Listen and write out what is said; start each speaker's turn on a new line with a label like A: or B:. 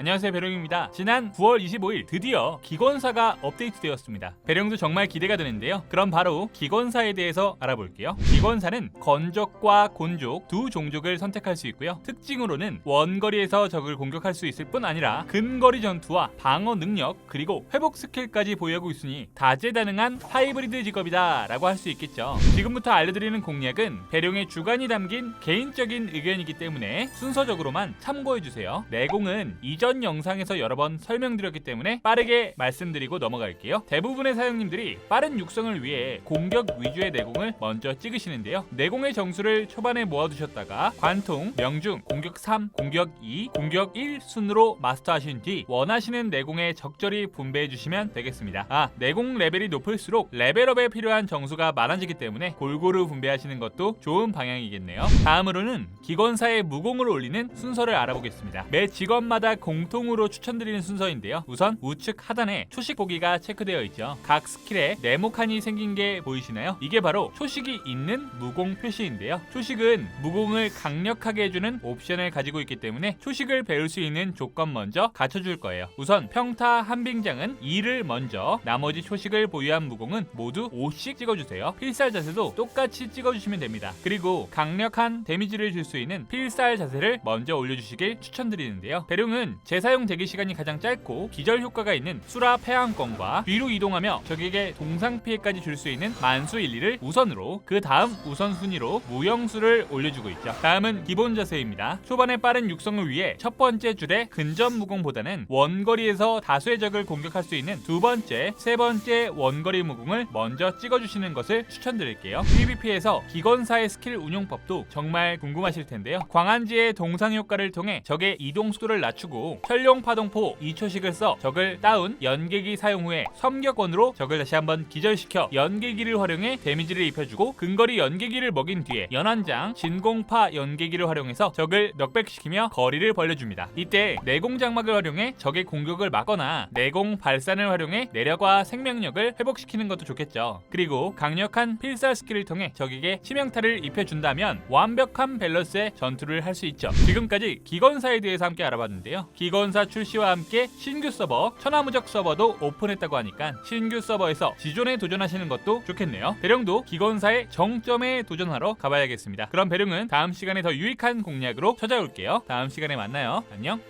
A: 안녕하세요 배령입니다. 지난 9월 25일 드디어 기건사가 업데이트되었습니다. 배령도 정말 기대가 되는데요. 그럼 바로 기건사에 대해서 알아볼게요. 기건사는 건족과 곤족 두 종족을 선택할 수 있고요. 특징으로는 원거리에서 적을 공격할 수 있을 뿐 아니라 근거리 전투와 방어 능력 그리고 회복 스킬까지 보유하고 있으니 다재다능한 하이브리드 직업이다 라고 할 수 있겠죠. 지금부터 알려드리는 공략은 배령의 주관이 담긴 개인적인 의견이기 때문에 순서적으로만 참고해주세요. 내공은 이전 영상에서 여러 번 설명드렸기 때문에 빠르게 말씀드리고 넘어갈게요. 대부분의 사용님들이 빠른 육성을 위해 공격 위주의 내공을 먼저 찍으시는데요. 내공의 정수를 초반에 모아두셨다가 관통, 명중, 공격 3, 공격 2, 공격 1 순으로 마스터하신 뒤 원하시는 내공에 적절히 분배해 주시면 되겠습니다. 아, 내공 레벨이 높을수록 레벨업에 필요한 정수가 많아지기 때문에 골고루 분배하시는 것도 좋은 방향이겠네요. 다음으로는 기건사의 무공을 올리는 순서를 알아보겠습니다. 매 직업마다 공 통으로 추천드리는 순서인데요. 우선 우측 하단에 초식 보기가 체크되어 있죠. 각 스킬에 네모칸이 생긴 게 보이시나요? 이게 바로 초식이 있는 무공 표시인데요. 초식은 무공을 강력하게 해주는 옵션을 가지고 있기 때문에 초식을 배울 수 있는 조건 먼저 갖춰줄 거예요. 우선 평타 한빙장은 2를 먼저 나머지 초식을 보유한 무공은 모두 5씩 찍어주세요. 필살 자세도 똑같이 찍어주시면 됩니다. 그리고 강력한 데미지를 줄 수 있는 필살 자세를 먼저 올려주시길 추천드리는데요. 배룡은 재사용 대기 시간이 가장 짧고 기절 효과가 있는 수라 폐왕권과 뒤로 이동하며 적에게 동상 피해까지 줄 수 있는 만수 1, 2를 우선으로 그 다음 우선 순위로 무영수를 올려주고 있죠. 다음은 기본 자세입니다. 초반에 빠른 육성을 위해 첫 번째 줄에 근접 무공보다는 원거리에서 다수의 적을 공격할 수 있는 두 번째, 세 번째 원거리 무공을 먼저 찍어주시는 것을 추천드릴게요. PVP에서 기건사의 스킬 운용법도 정말 궁금하실 텐데요. 광안지의 동상 효과를 통해 적의 이동 속도를 낮추고 현룡 파동포 2초씩을 써 적을 다운 연계기 사용 후에 섬격원으로 적을 다시 한번 기절시켜 연계기를 활용해 데미지를 입혀주고 근거리 연계기를 먹인 뒤에 연한장 진공파 연계기를 활용해서 적을 넉백시키며 거리를 벌려줍니다. 이때 내공 장막을 활용해 적의 공격을 막거나 내공 발산을 활용해 내력과 생명력을 회복시키는 것도 좋겠죠. 그리고 강력한 필살 스킬을 통해 적에게 치명타를 입혀준다면 완벽한 밸런스의 전투를 할 수 있죠. 지금까지 기건사에 대해서 함께 알아봤는데요. 기 건사 출시와 함께 신규 서버 천하무적 서버도 오픈했다고 하니까 신규 서버에서 지존에 도전하시는 것도 좋겠네요. 배령도 기건사의 정점에 도전하러 가봐야겠습니다. 그럼 배령은 다음 시간에 더 유익한 공략으로 찾아올게요. 다음 시간에 만나요. 안녕.